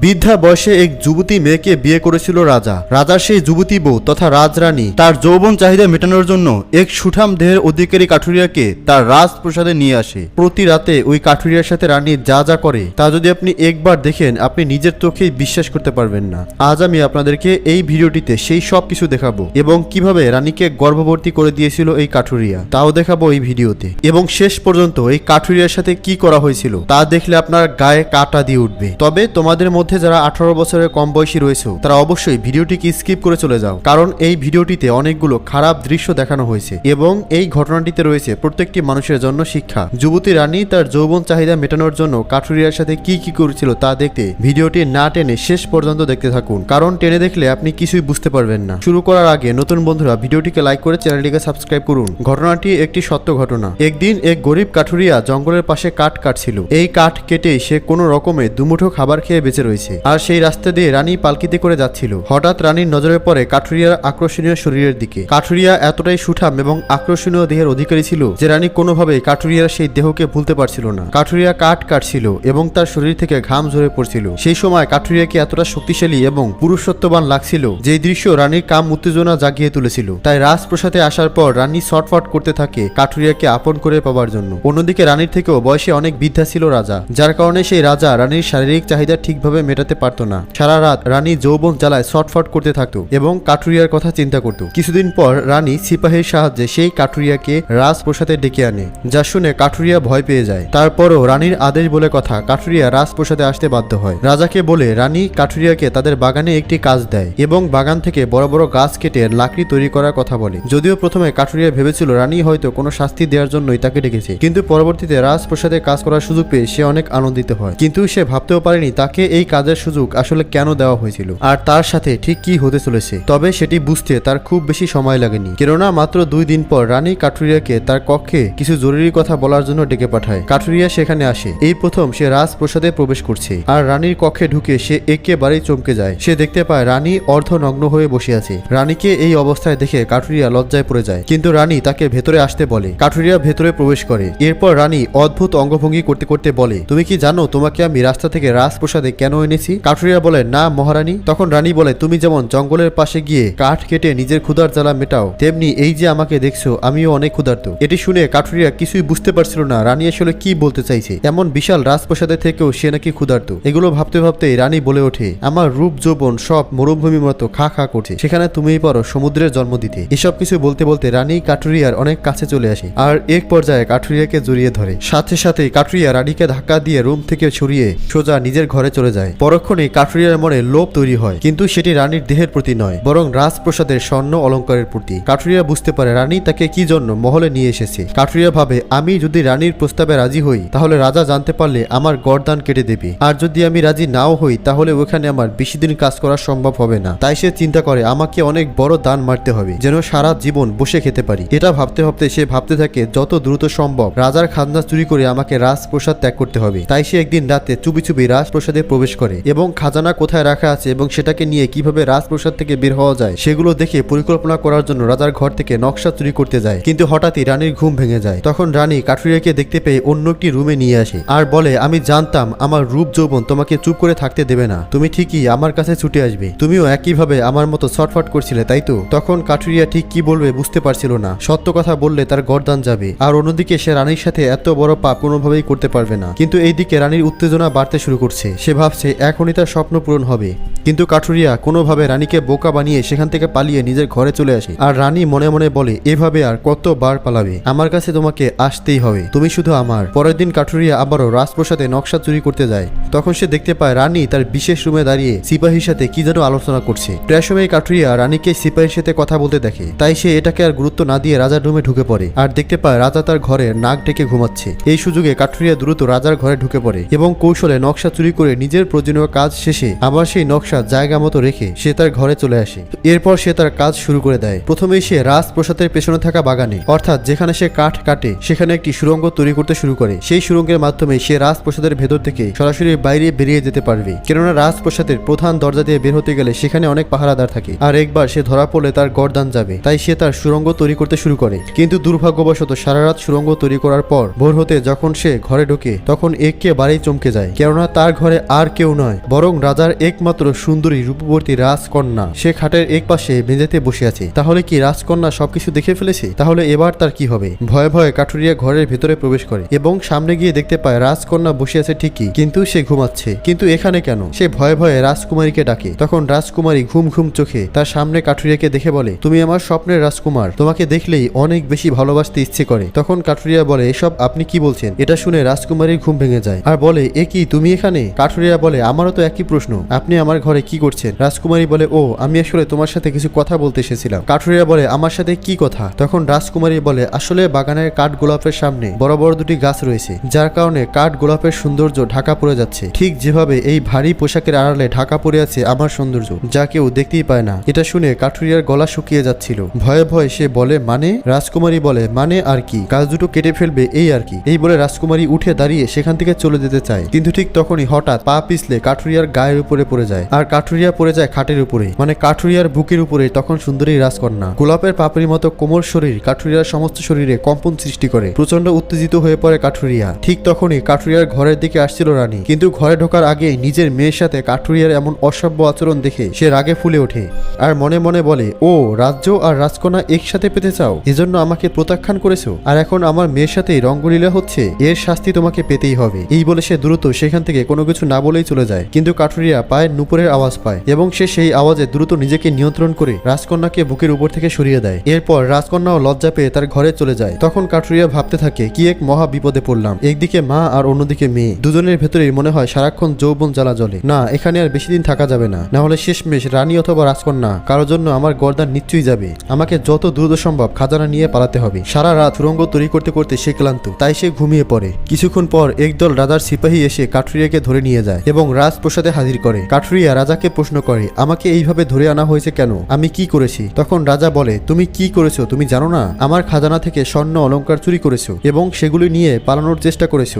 বৃদ্ধা বয়সে এক যুবতী মেয়েকে বিয়ে করেছিল রাজা। রাজার সেই যুবতী বউ তথা রাজরানী তার যৌবন চাহিদা মেটানোর জন্য এক সুঠাম দেহের অধিকারী কাঠুরিয়াকে তার রাজপ্রসাদে নিয়ে আসে। প্রতি রাতে ওই কাঠুরিয়ার সাথে রানী যা যা করে, তা যদি আপনি একবার দেখেন, আপনি নিজের চোখেই বিশ্বাস করতে পারবেন না। আজ আমি আপনাদেরকে এই ভিডিওটিতে সেই সব কিছু দেখাবো এবং কীভাবে রানীকে গর্ভবতী করে দিয়েছিল এই কাঠুরিয়া, তাও দেখাবো এই ভিডিওতে। এবং শেষ পর্যন্ত এই কাঠুরিয়ার সাথে কি করা হয়েছিল, তা দেখলে আপনার গায়ে কাটা দিয়ে উঠবে। তবে তোমাদের মধ্যে যারা আঠারো বছরের কম বয়সী রয়েছে, তারা অবশ্যই ভিডিওটিকে স্কিপ করে চলে যাও, কারণ এই ভিডিওটিতে অনেকগুলো খারাপ দৃশ্য দেখানো হয়েছে এবং এই ঘটনাটিতে রয়েছে প্রত্যেকটি মানুষের জন্য শিক্ষা। যুবতী রানী তার যৌবন চাহিদা মেটানোর জন্য কাঠুরিয়ার সাথে কি কি করেছিল তা দেখতে ভিডিওটি না টেনে শেষ পর্যন্ত দেখতে থাকুন, কারণ টেনে দেখলে আপনি কিছুই বুঝতে পারবেন না। শুরু করার আগে নতুন বন্ধুরা ভিডিওটিকে লাইক করে চ্যানেলটিকে সাবস্ক্রাইব করুন। ঘটনাটি একটি সত্য ঘটনা। একদিন এক গরিব কাঠুরিয়া জঙ্গলের পাশে কাঠ কাটছিল। এই কাঠ কেটে সে কোনো রকমে দুমুঠো খাবার খেয়ে বেঁচে রয়েছে। আর সেই রাস্তা দিয়ে রানী পালকিতে করে যাচ্ছিল। হঠাৎ রানীর নজরে পড়ে কাঠুরিয়ার আকর্ষণীয় শরীরের দিকে। কাঠুরিয়া এতটাই সুঠাম এবং আকর্ষণীয় দেহের অধিকারী ছিল যে রানী কোনোভাবেই কাঠুরিয়ার সেই দেহকে ভুলতে পারছিল না। কাঠুরিয়া কাঠ কাটছিল এবং তার শরীর থেকে ঘাম ঝরে পড়ছিল। সেই সময় কাঠুরিয়াকে এতটা শক্তিশালী এবং পুরুষত্ববান লাগছিল যে দৃশ্য রানীর কাম উত্তেজনা জাগিয়ে তুলেছিল। তাই রাজপ্রসাদে আসার পর রানী শটফট করতে থাকে কাঠুরিয়াকে আপন করে পাওয়ার জন্য। অন্যদিকে রানীর থেকেও বয়সে অনেক বৃদ্ধা ছিল রাজা। যার কারণে সেই রাজা রানীর শারীরিক চাহিদা ঠিকভাবে মেটাতে পারত না। সারা রাত রানী যৌবন জ্বালায় শটফট করতে থাকতো এবং কাঠুরিয়ার কথা চিন্তা করত। কিছুদিন পর রানী সিপাহীর সাহায্যে সেই কাঠুরিয়াকে রাজপ্রসাদে ডেকে আনে, যা শুনে কাঠুরিয়া ভয় পেয়ে যায়। তারপরও রানীর আদেশ বলে কথা কাঠুরিয়া রাজপ্রসাদে আসতে বাধ্য হয়। রাজাকে বলে রানী কাঠুরিয়াকে তাদের বাগানে একটি কাজ দেয় এবং বাগান থেকে বড় বড় গাছ কেটে লাকড়ি তৈরি করার কথা বলে। যদিও প্রথমে কাঠুরিয়া ভেবেছিল রানী হয়তো কোনো শাস্তি দেওয়ার জন্যই তাকে ডেকেছে, কিন্তু পরবর্তীতে রাজপ্রসাদে কাজ করার সুযোগ পেয়ে সে অনেক আনন্দিত হয়। কিন্তু সে ভাবতেও পারেনি তাকে এই কাজের সুযোগ আসলে কেন দেওয়া হয়েছিল? আর তার সাথে ঠিক কি হতে চলেছে? তবে সেটি বুঝতে তার খুব বেশি সময় লাগেনি। কেননা মাত্র দুই দিন পর রানী কাঠুরিয়াকে তার কক্ষে কিছু জরুরি কথা বলার জন্য ডেকে পাঠায়। কাঠুরিয়া সেখানে আসে। এই প্রথম সে রাজপ্রসাদে প্রবেশ করছে। আর রানীর কক্ষে ঢুকে সে একেবারেই চমকে যায়। সে দেখতে পায় রানী অর্ধনগ্ন হয়ে বসে আছে। রানীকে এই অবস্থায় দেখে কাঠুরিয়া লজ্জায় পড়ে যায়। কিন্তু রানী তাকে ভেতরে আসতে বলে। কাঠুরিয়া ভেতরে প্রবেশ করে। এরপর রানী অদ্ভুত অঙ্গভঙ্গি করতে করতে বলে, তুমি কি জানো তোমাকে আমি রাস্তা থেকে রাজপ্রসাদে কেন এনেছি? কাঠুরিয়া বলে, না মহারানী। তখন রানী বলে, তুমি যেমন জঙ্গলের পাশে গিয়ে কাঠ কেটে নিজের ক্ষুধার জ্বালা মেটাও, তেমনি এই যে আমাকে দেখছ, আমিও অনেক ক্ষুধার্ত। এটি শুনে কাঠুরিয়া কিছুই বুঝতে পারছিল না। রানী আসলে কি বলতে চাইছে? এমন বিশাল রাজপ্রসাদের থেকেও সে নাকি ক্ষুধার্ত। এগুলো ভাবতে ভাবতে রানী বলে ওঠে, আমার রূপ, যৌবন সব মরুভূমির মতো খা খা করছে। সেখানে তুমিই পারো সমুদ্রের জন্ম দিতে। এসব কিছু বলতে বলতে রানী কাঠুরিয়ার অনেক কাছে চলে আসে, আর এক পর্যায়ে কাঠুরিয়াকে জড়িয়ে ধরে। সাথে সাথে কাঠুরিয়া রানীকে ধাক্কা দিয়ে রুম থেকে ছড়িয়ে সোজা নিজের ঘরে চলে যায়। পরক্ষণে কাঠুরিয়ার মনে লোভ তৈরি হয়, কিন্তু সেটি রানীর দেহের প্রতি নয়, বরং রাজপ্রসাদের স্বর্ণ অলঙ্কারের প্রতি। কাঠুরিয়া বুঝতে পারে রানী তাকে কি জন্য মহলে নিয়ে এসেছে। কাঠুরিয়া ভাবে, আমি যদি রানীর প্রস্তাবে রাজি হই, তাহলে রাজা জানতে পারলে আমার গরদান কেটে দেবে। আর যদি আমি রাজি নাও হই, তাহলে ওখানে আমার বেশি দিন কাজ করা সম্ভব হবে না। তাই সে চিন্তা করে, আমাকে অনেক বড় দান মারতে হবে, যেন সারা জীবন বসে খেতে পারি। এটা ভাবতে ভাবতে সে ভাবতে থাকে, যত দ্রুত সম্ভব রাজার খাজনা চুরি করে আমাকে রাজপ্রসাদ ত্যাগ করতে হবে। তাই সে একদিন রাতে চুপি চুপি রাজপ্রসাদে প্রবেশ করে। এবং খাজানা কোথায় রাখা আছে এবং সেটাকে নিয়ে কীভাবে রাজপ্রসাদ থেকে বের হওয়া যায়, সেগুলো দেখে পরিকল্পনা করার জন্য রাজার ঘর থেকে নকশা চুরি করতে যায়। কিন্তু হঠাৎই রানীর ঘুম ভেঙে যায়। তখন রানী কাঠুরিয়াকে দেখতে পেয়ে অন্য একটি রুমে নিয়ে আসে আর বলে, আমি জানতাম আমার রূপ যৌবন তোমাকে চুপ করে থাকতে দেবে না। তুমি ঠিকই আমার কাছে ছুটে আসবে। তুমিও একইভাবে আমার মতো ছটফট করছিলে, তাই তো? তখন কাঠুরিয়া ঠিক কি বলবে বুঝতে পারছিল না। সত্য কথা বললে তার গরদান যাবে। আর অন্যদিকে সে রানীর সাথে এত বড় পাপ কোনোভাবেই করতে পারবে না। কিন্তু এইদিকে রানীর উত্তেজনা বাড়তে শুরু করছে। সে ভাবছে এখনই তার স্বপ্ন পূরণ হবে। কিন্তু কাঠুরিয়া কোনোভাবে রানীকে বোকা বানিয়ে সেখান থেকে পালিয়ে নিজের ঘরে চলে আসে। আর রানী মনে মনে বলে, এভাবে আর কতবার পালাবে? আমার কাছে তোমাকে আসতেই হবে। তুমি শুধু আমার। পরের দিন কাঠুরিয়া আবারও রাজপ্রসাদে নকশা চুরি করতে যায়। তখন সে দেখতে পায় রানী তার বিশেষ রুমে দাঁড়িয়ে সিপাহীর সাথে কি যেন আলোচনা করছে। প্রায় কাঠুরিয়া রানীকে সিপাহীর সাথে কথা বলতে দেখে। তাই সে এটাকে আর গুরুত্ব না দিয়ে রাজার রুমে ঢুকে পড়ে। আর দেখতে পায় রাজা তার ঘরে নাক ডেকে ঘুমাচ্ছে। এই সুযোগে কাঠুরিয়া দ্রুত রাজার ঘরে ঢুকে পড়ে এবং কৌশলে নকশা চুরি করে নিজের প্রয়োজনীয় কাজ শেষে আবার সেই নকশা জায়গা মতো রেখে সে তার ঘরে চলে আসে। এরপর সে তার কাজ শুরু করে দেয়। প্রথমেই সে রাজপ্রসাদের পেছনে থাকা বাগানে, অর্থাৎ যেখানে সে কাঠ কাটে, সেখানে একটি সুরঙ্গ তৈরি করতে শুরু করে। সেই সুরঙ্গের মাধ্যমে সে রাজপ্রসাদের ভেতর থেকে সরাসরি বাইরে বেরিয়ে যেতে পারবে। কেননা রাজপ্রসাদের প্রধান দরজা দিয়ে বের হতে গেলে সেখানে অনেক পাহারাদার থাকে। আর একবার সে ধরা পড়লে তার গরদান যাবে। তাই সে তার সুরঙ্গ তৈরি করতে শুরু করে। কিন্তু দুর্ভাগ্যবশত সারা রাত সুরঙ্গ তৈরি করার পর ভোর হতে যখন সে ঘরে ঢোকে, তখন একেবারেই চমকে যায়। কেননা তার ঘরে আর কেউ কেউ নয়, বরং রাজার একমাত্র সুন্দরী রূপবর্তী রাজকন্যা। সে খাটের এক পাশে মেঝেতে বসে আছে। তাহলে কি রাজকন্যা সবকিছু দেখে ফেলেছে? তাহলে এবার তার কি হবে? ভয়ে ভয়ে কাঠুরিয়া ঘরের ভেতরে প্রবেশ করে এবং সামনে গিয়ে দেখতে পায় রাজকন্যা বসে আছে ঠিকই, কিন্তু সে ঘুমাচ্ছে। কিন্তু এখানে কেন? সে ভয়ে ভয়ে রাজকুমারীকে ডাকে। তখন রাজকুমারী ঘুম ঘুম চোখে তার সামনে কাঠুরিয়াকে দেখে বলে, তুমি আমার স্বপ্নের রাজকুমার। তোমাকে দেখলেই অনেক বেশি ভালোবাসতে ইচ্ছে করে। তখন কাঠুরিয়া বলে, এসব আপনি কি বলছেন? এটা শুনে রাজকুমারীর ঘুম ভেঙে যায়। আর বলে, এ কি, তুমি এখানে? কাঠুরিয়া বলে আমারও তো একই প্রশ্ন। আপনি আমার ঘরে কি করছেন? রাজকুমারী বলে ও আমি আসলে তোমার সাথে কিছু কথা বলতে এসেছিলাম। কাঠুরিয়া বলে, আমার সাথে কি কথা? তখন রাজকুমারী বলে, আসলে বাগানের কাঠ গোলাপের সামনে বড় বড় দুটি গাছ রয়েছে, যার কারণে কাঠ গোলাপের সৌন্দর্য ঢাকা পড়ে যাচ্ছে। ঠিক যেভাবে এই ভারী পোশাকের আড়ালে ঢাকা পড়ে আছে আমার সৌন্দর্য, যা কেউ দেখতেই পায় না। এটা শুনে কাঠুরিয়ার গলা শুকিয়ে যাচ্ছিল। ভয়ে ভয়ে সে বলে মানে? রাজকুমারী বলে মানে আর কি? গাছ দুটো কেটে ফেলবে, এই আর কি? এই বলে রাজকুমারী উঠে দাঁড়িয়ে সেখান থেকে চলে যেতে চায়। কিন্তু ঠিক তখনই হঠাৎ পা পিছলে কাঠুরিয়ার গায়ের উপরে পড়ে যায় আর কাঠুরিয়া পড়ে যায় খাটের উপরে মানে কাঠুরিয়ার বুকের উপরে তখন সুন্দরী রাজকন্যা। গোলাপের পাপড়ির মতো কোমল শরীর কাঠুরিয়ার সমস্ত শরীরে কম্পন সৃষ্টি করে। প্রচণ্ড উত্তেজিত হয়ে পড়ে কাঠুরিয়া। ঠিক তখনই কাঠুরিয়ার ঘরের দিকে আসছিল রানী। কিন্তু ঘরে ঢোকার আগে নিজের মেয়ের সাথে কাঠুরিয়ার এমন অসভ্য আচরণ দেখে সে রাগে ফুলে ওঠে আর মনে মনে বলে, ও, রাজ্য আর রাজকন্যা একসাথে পেতে চাও? এজন্য আমাকে প্রত্যাখ্যান করেছ। আর এখন আমার মেয়ের সাথে রঙ্গলীলা হচ্ছে। এর শাস্তি তোমাকে পেতেই হবে। এই বলে সে দ্রুত সেখান থেকে কোনো কিছু না বলেই চলে যায়। কিন্তু কাঠুরিয়া পায়ের নুপুরের আওয়াজ পায় এবং সে সেই আওয়াজে দ্রুত নিজেকে নিয়ন্ত্রণ করে রাজকন্যাকে বুকের উপর থেকে সরিয়ে দেয়। এরপর রাজকন্যাও লজ্জা পেয়ে তার ঘরে চলে যায়। তখন কাঠুরিয়া ভাবতে থাকে, কি এক মহা বিপদে পড়লাম। একদিকে মা আর অন্যদিকে মেয়ে। দুজনের ভেতরেই মনে হয় সারাক্ষণ যৌবন জ্বালা জ্বলে। না, এখানে আর বেশি দিন থাকা যাবে না। না হলে শেষমেশ রানী অথবা রাজকন্যা, কারোর জন্য আমার গর্দান নিশ্চয়ই যাবে। আমাকে যত দ্রুত সম্ভব খাজানা নিয়ে পালাতে হবে। সারা রাত সুরঙ্গ তৈরি করতে করতে সে ক্লান্ত। তাই সে ঘুমিয়ে পড়ে। কিছুক্ষণ পর একদল রাজার সিপাহী এসে কাঠুরিয়াকে ধরে নিয়ে যায় এবং রাজপ্রসাদে হাজির করে। কাঠুরিয়া রাজাকে প্রশ্ন করে, আমাকে এইভাবে ধরে আনা হয়েছে কেন? আমি কি করেছি? তখন রাজা বলে, তুমি কি করেছ? তুমি জানো না? আমার খাজানা থেকে স্বর্ণ অলংকার চুরি করেছ এবং সেগুলি নিয়ে পালানোর চেষ্টা করেছ।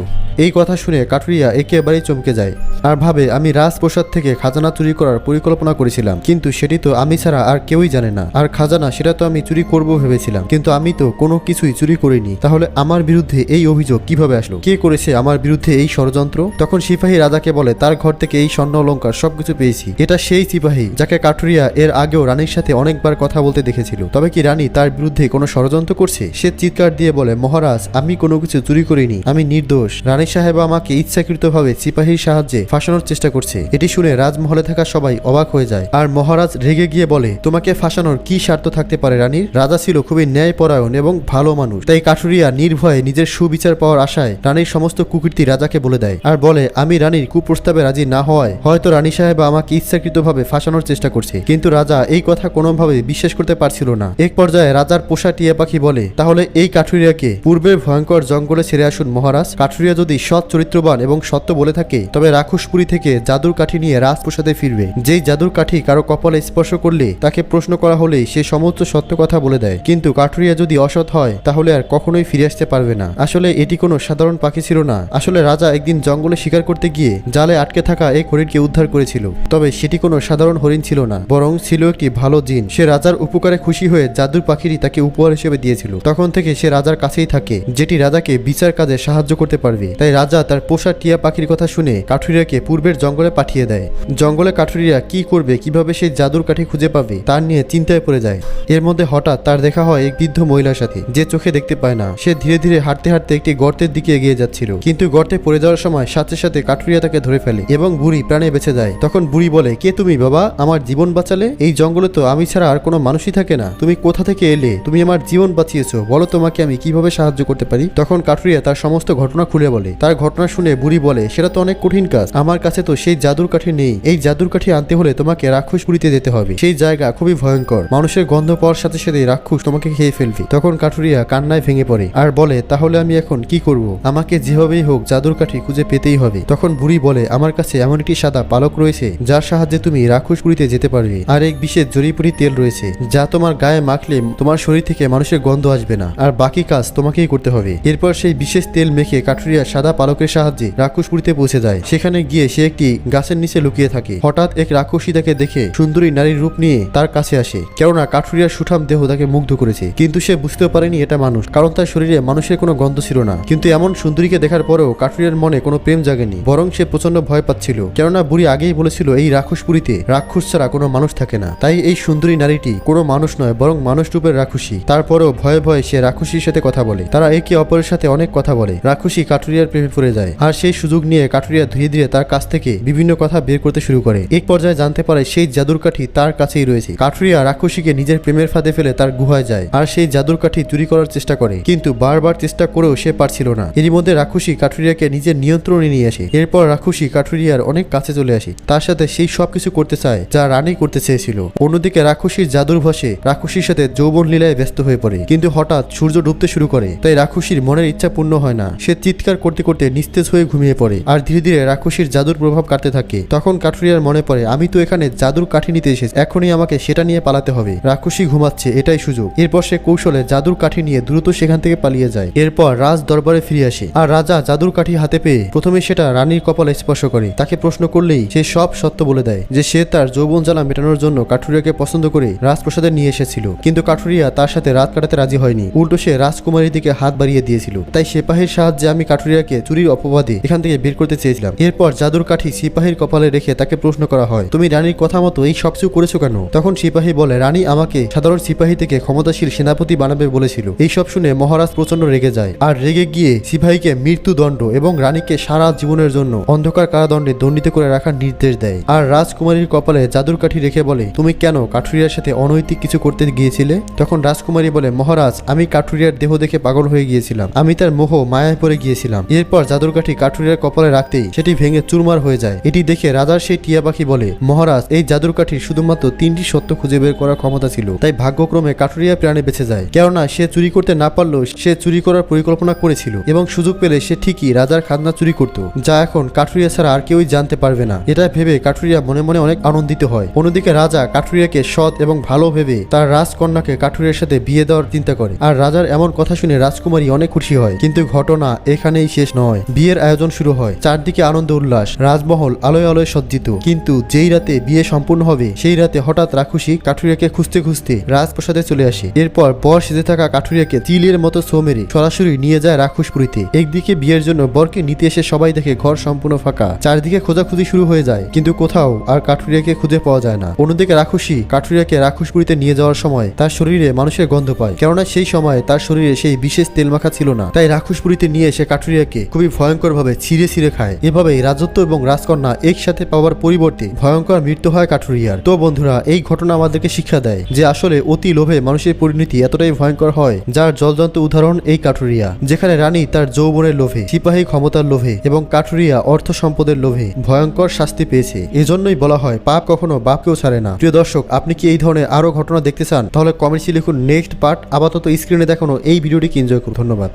এই কথা শুনে কাঠুরিয়া একেবারেই চমকে যায় আর ভাবে, আমি রাজপ্রসাদ থেকে খাজানা চুরি করার পরিকল্পনা করেছিলাম, কিন্তু সেটি তো আমি ছাড়া আর কেউই জানে না। আর খাজানা, সেটা তো আমি চুরি করব ভেবেছিলাম, কিন্তু আমি তো কোনো কিছুই চুরি করিনি। তাহলে আমার বিরুদ্ধে এই অভিযোগ কীভাবে আসলো? কে করেছে আমার বিরুদ্ধে এই ষড়যন্ত্র? তখন সিপাহী রাজাকে বলে তার ঘর থেকে এই স্বর্ণ অলংকার সবকিছু পেয়েছি। এটা সেই সিপাহী যাকে কাঠুরিয়া এর আগেও রানীর সাথে অনেকবার কথা বলতে দেখেছিল। তবে কি রানী তার বিরুদ্ধে কোনো ষড়যন্ত্র করছে? সে চিৎকার দিয়ে বলে, মহারাজ, আমি কোনো কিছু চুরি করিনি। আমি নির্দোষ। রানী সাহেব আমাকে ইচ্ছাকৃতভাবে সিপাহীর সাহায্যে ফাঁসানোর চেষ্টা করছে। এটি শুনে রাজমহলে থাকা সবাই অবাক হয়ে যায়। আর মহারাজ রেগে গিয়ে বলে, তোমাকে ফাঁসানোর কি স্বার্থ থাকতে পারে রানীর? রাজা ছিল খুবই ন্যায়পরায়ণ এবং ভালো মানুষ। তাই কাঠুরিয়া নির্ভয়ে নিজের সুবিচার পাওয়ার আশায় রানীর সমস্ত কুকীর্তি রাজাকে বলে দেয়। আর বলে, আমি রানীর কুপ্রস্তাবে রাজি না হওয়ায় হয়তো রানী সাহেব আমাকে ইচ্ছাকৃতভাবে ফাঁসানোর চেষ্টা করছে। কিন্তু রাজা এই কথা কোনোভাবে বিশ্বাস করতে পারছিল না। এক পর্যায়ে রাজার পোষা টিয়া পাখি বলে, তাহলে এই কাঠুরিয়াকে পূর্বের ভয়ঙ্কর জঙ্গলে ছেড়ে আসুন মহারাজ। কাঠুরিয়া যদি সৎ, চরিত্রবান এবং সত্য বলে থাকে, তবে রাক্ষসপুরী থেকে জাদুর কাঠি নিয়ে রাজপ্রসাদে ফিরবে। যেই জাদুর কাঠি কারও কপালে স্পর্শ করলে তাকে প্রশ্ন করা হলেই সে সমস্ত সত্য কথা বলে দেয়। কিন্তু কাঠুরিয়া যদি অসৎ হয়, তাহলে আর কখনোই ফিরে আসতে পারবে না। আসলে এটি কোনো সাধারণ পাখি ছিল না। আসলে রাজা একদিন জঙ্গলে শিকার করতে গিয়ে জালে আটকে থাকা এক হরিণকে উদ্ধার করেছিল। তবে সেটি কোনো সাধারণ হরিণ ছিল না, বরং ছিল একটি ভালো জিন। সে রাজার উপকারে খুশি হয়ে জাদুর পাখিটি তাকে উপহার হিসেবে দিয়েছিল। তখন থেকে সে রাজার কাছেই থাকে, যেটি রাজাকে বিচার কাজে সাহায্য করতে পারবে। তাই রাজা তার পোষা টিয়া পাখির কথা শুনে কাঠুরিয়াকে পূর্বের জঙ্গলে পাঠিয়ে দেয়। জঙ্গলে কাঠুরিয়া কি করবে, কীভাবে সেই জাদুর কাঠি খুঁজে পাবে তার নিয়ে চিন্তায় পড়ে যায়। এর মধ্যে হঠাৎ তার দেখা হয় এক বৃদ্ধ মহিলার সাথে, যে চোখে দেখতে পায় না। সে ধীরে ধীরে হাঁটতে হাঁটতে একটি গর্তের দিকে এগিয়ে যাচ্ছিল। কিন্তু গর্তে পড়ে যাওয়ার সময় সাথে সাথে কাঠুরিয়া তাকে ধরে ফেলে। এবং বুড়ি প্রাণে বেঁচে যায়। তখন বুড়ি বলে, কে তুমি বাবা? আমার জীবন বাঁচালে? এই জঙ্গলে তো আমি ছাড়া আর কোনো মানুষই থাকে না। তুমি কোথা থেকে এলে? তুমি আমার জীবন বাঁচিয়েছো। বলো তোমাকে আমি কীভাবে সাহায্য করতে পারি? তখন কাঠুরিয়া তার সমস্ত ঘটনা খুলে বলে। তার ঘটনা শুনে বুড়ি বলে, সেটা তো অনেক কঠিন কাজ। আমার কাছে তো সেই জাদুর কাঠি নেই। এই জাদুর কাঠি আনতে হলে তোমাকে রাক্ষসপুরীতে যেতে হবে। সেই জায়গা খুবই ভয়ঙ্কর। মানুষের গন্ধ পাওয়ার সাথে সাথে রাক্ষস তোমাকে খেয়ে ফেলবে। তখন কাঠুরিয়া কান্নায় ভেঙে পড়ে। আর বলে, তাহলে আমি এখন কি করব? আমাকে যেভাবেই হোক জাদুর কাঠি খুঁজে পেতেই হবে। তখন বুড়ি বলে আমার কাছে এমন একটি সাদা পালক রয়েছে, যার সাহায্যে তুমি রাক্ষসপুরীতে যেতে পারবে। আর এক বিশেষ জড়িপুরি তেল রয়েছে, যা তোমার গায়ে মাখলে তোমার শরীর থেকে মানুষের গন্ধ আসবে না। আর বাকি কাজ তোমাকেই করতে হবে। এরপর সেই বিশেষ তেল মেখে কাঠুরিয়া সাদা পালকের সাহায্যে রাক্ষসপুরীতে পৌঁছে যায়। সেখানে গিয়ে সে একটি গাছের নিচে লুকিয়ে থাকে। হঠাৎ এক রাক্ষসী তাকে দেখে সুন্দরী নারীর রূপ নিয়ে তার কাছে আসে, কেননা কাঠুরিয়ার সুঠাম দেহ তাকে মুগ্ধ করেছে। কিন্তু সে বুঝতে পারেনি এটা মানুষ, কারণ তার শরীরে মানুষের কোনো গন্ধ ছিল না। কিন্তু এমন সুন্দরীকে দেখার পরেও কাঠুরিয়ার মনে কোনো প্রেম জাগেনি, বরং সে প্রচণ্ড ভয় পাচ্ছিল। কেননা বুড়ি আগেই বলেছিল, এই রাক্ষসপুরীতে রাক্ষস ছাড়া কোনো মানুষ থাকে না। তাই এই সুন্দরী নারীটি কোনো মানুষ নয়, বরং মানুষ রূপের রাক্ষসী। তারপরেও ভয়ে ভয়ে সে রাক্ষসীর সাথে কথা বলে। তারা একে অপরের সাথে অনেক কথা বলে। রাক্ষসী কাঠুরিয়ার প্রেমে পড়ে যায় আর সেই সুযোগ নিয়ে কাঠুরিয়া ধীরে ধীরে তার কাছ থেকে বিভিন্ন কথা বের করতে শুরু করে। এক পর্যায়ে জানতে পারে সেই জাদুর কাঠি তার কাছেই রয়েছে। কাঠুরিয়া রাক্ষসীকে নিজের প্রেমের ফাঁদে ফেলে তার গুহায় যায় আর সেই জাদুর কাঠি চুরি করার চেষ্টা করে। কিন্তু বারবার চেষ্টা করেও সে পারছিল না। এরই মধ্যে রাক্ষসী কাঠুরিয়াকে নিজের নিয়ন্ত্রণে নিয়ে আসে। এরপর রাক্ষসী কাঠুরিয়ার অনেক কাছে চলে আসে। তার সাথে সেই সব কিছু করতে চায় যা রানী করতে চেয়েছিল। অন্যদিকে রাক্ষসীর জাদুর ভাসে রাক্ষসীর সাথে যৌবন লীলায় ব্যস্ত হয়ে পড়ে। কিন্তু হঠাৎ সূর্য ডুবতে শুরু করে। তাই রাক্ষসীর মনের ইচ্ছা পূর্ণ হয় না। সে চিৎকার করতে করতে নিস্তেজ হয়ে ঘুমিয়ে পড়ে। আর ধীরে ধীরে রাক্ষসীর জাদুর প্রভাব কাটতে থাকে। তখন কাঠুরিয়ার মনে পড়ে, আমি তো এখানে জাদুর কাঠি নিতে এসেছি। এখনই আমাকে সেটা নিয়ে পালাতে হবে। রাক্ষসী ঘুমাচ্ছে, এটাই সুযোগ। এরপর সে কৌশলে জাদুর কাঠি নিয়ে দ্রুত সেখান থেকে পালিয়ে যায়। এরপর রাজ দরবারে ফিরে আসে। আর রাজা জাদুর কাঠি হাতে পেয়ে প্রথমে সেটা রানীর কপালে স্পর্শ করে। তাকে প্রশ্ন করলেই সে সব সত্য বলে দেয় যে সে তার যৌবন জ্বালা মেটানোর জন্য কাঠুরিয়াকে পছন্দ করে রাজপ্রসাদে নিয়ে এসেছিল। কিন্তু কাঠুরিয়া তার সাথে রাত কাটাতে রাজি হয়নি। উল্টো সে রাজকুমারীর দিকে হাত বাড়িয়ে দিয়েছিল। তাই সিপাহীর সাহায্যে আমি কাঠুরিয়াকে চুরির অপবাদে এখান থেকে বের করতে চেয়েছিলাম। এরপর জাদুর কাঠি সিপাহীর কপালে রেখে তাকে প্রশ্ন করা হয়, তুমি রানীর কথা মতো এই সব কিছু করেছ কেন? তখন সিপাহী বলে, রানী আমাকে সাধারণ সিপাহী থেকে ক্ষমতাশীল সেনাপতি বানাবে বলেছিল। এই সব শুনে মহারাজ প্রচণ্ড রেগে যায়। আর রেগে গিয়ে সিপাহীকে মৃত্যুদণ্ড এবং রানীকে সারা জীবনের জন্য অন্ধকার কারাদণ্ডে দণ্ডিত করে রাখার নির্দেশ দেয়। আর রাজকুমারীর কপালে জাদুর কাঠি রেখে বলে, তুমি কেন কাঠুরিয়ার সাথে অনৈতিক কিছু করতে গিয়েছিলে? তখন রাজকুমারী বলে, মহারাজ, আমি কাঠুরিয়ার দেহ দেখে পাগল হয়ে গিয়েছিলাম। আমি তার মোহ মায়ায় পড়ে গিয়েছিলাম। এরপর জাদুর কাঠি কাঠুরিয়ার কপালে রাখতেই সেটি ভেঙে চুরমার হয়ে যায়। এটি দেখে রাজার সেই টিয়া পাখি বলে, মহারাজ, এই জাদুর কাঠির শুধুমাত্র তিনটি সত্য খুঁজে বের করার ক্ষমতা ছিল। তাই ভাগ্যক্রমে কাঠুরিয়া প্রাণে বেঁচে যায়। কেননা সে চুরি করতে না পারলেও সে চুরি করার পরিকল্পনা করেছিল এবং সুযোগ পেলে সে ঠিকই রাজার খাজনা চুরি করত। যা এখন কাঠুরিয়া ছাড়া আর কেউই জানতে পারবে না। এটা ভেবে কাঠুরিয়া মনে মনে অনেক আনন্দিত হয়। অন্যদিকে রাজা কাঠুরিয়াকে সৎ এবং ভালো ভেবে তার রাজকন্যাকে কাঠুরিয়ার সাথে বিয়ে দেওয়ার চিন্তা করে। আর রাজার এমন কথা শুনে রাজকুমারী অনেক খুশি হয়। কিন্তু ঘটনা এখানেই শেষ নয়। বিয়ের আয়োজন শুরু হয়। চারদিকে আনন্দ উল্লাস, রাজমহল আলোয় আলোয় সজ্জিত। কিন্তু যেই রাতে বিয়ে সম্পূর্ণ হবে, সেই রাতে হঠাৎ রাক্ষসী কাঠুরিয়াকে খুঁজতে খুঁজতে রাজপ্রসাদে চলে আসে। এরপর বর সেজে থাকা কাঠুরিয়াকে চিলের মতো ছো মেরে সরাসরি নিয়ে যায় রাক্ষসপুরীতে। একদিকে বিয়ের জন্য বরকে নিতে এসে সবাই দেখে ঘর সম্পূর্ণ ফাঁকা। চারদিকে খোঁজাখুঁজি শুরু হয়ে যায়, কিন্তু কোথাও আর কাঠুরিয়াকে খুঁজে পাওয়া যায় না। অন্যদিকে রাক্ষসী কাঠুরিয়াকে রাক্ষসপুরীতে নিয়ে যাওয়ার সময় তার শরীরে মানুষের গন্ধ পায়, কেননা সেই সময় তার শরীরে সেই বিশেষ তেল মাখা ছিল না। তাই রাক্ষসপুরীতে নিয়ে এসে কাঠুরিয়াকে খুবই ভয়ঙ্কর ভাবে ছিঁড়ে ছিঁড়ে খায়। এভাবেই রাজত্ব এবং রাজকন্যা একসাথে পাওয়ার পরিবর্তে ভয়ঙ্কর মৃত্যু হয় কাঠুরিয়ার। তো বন্ধুরা, এই ঘটনা আমাদেরকে শিক্ষা দেয় যে আসলে অতি লোভে মানুষের পরিণতি এতটাই ভয়ঙ্কর হয় যার জলজন্ত উদাহরণ এই কাঠুরিয়া, যেখানে রানী তার যৌবনের লোভে, সিপাহী ক্ষমতার লোভে এবং কাঠুরিয়া অর্থ সম্পদের লোভে ভয়ঙ্কর শাস্তি পেয়েছে। এজন্যই বলা হয়, পাপ কখনো বাপকেও ছাড়ে না। প্রিয় দর্শক, আপনি কি এই ধরনের আরও ঘটনা দেখতে চান? তাহলে কমেন্টসে লিখুন, নেক্সট পার্ট আপাতত স্ক্রিনে দেখানো এই ভিডিওটিকে এনজয় করুন। ধন্যবাদ।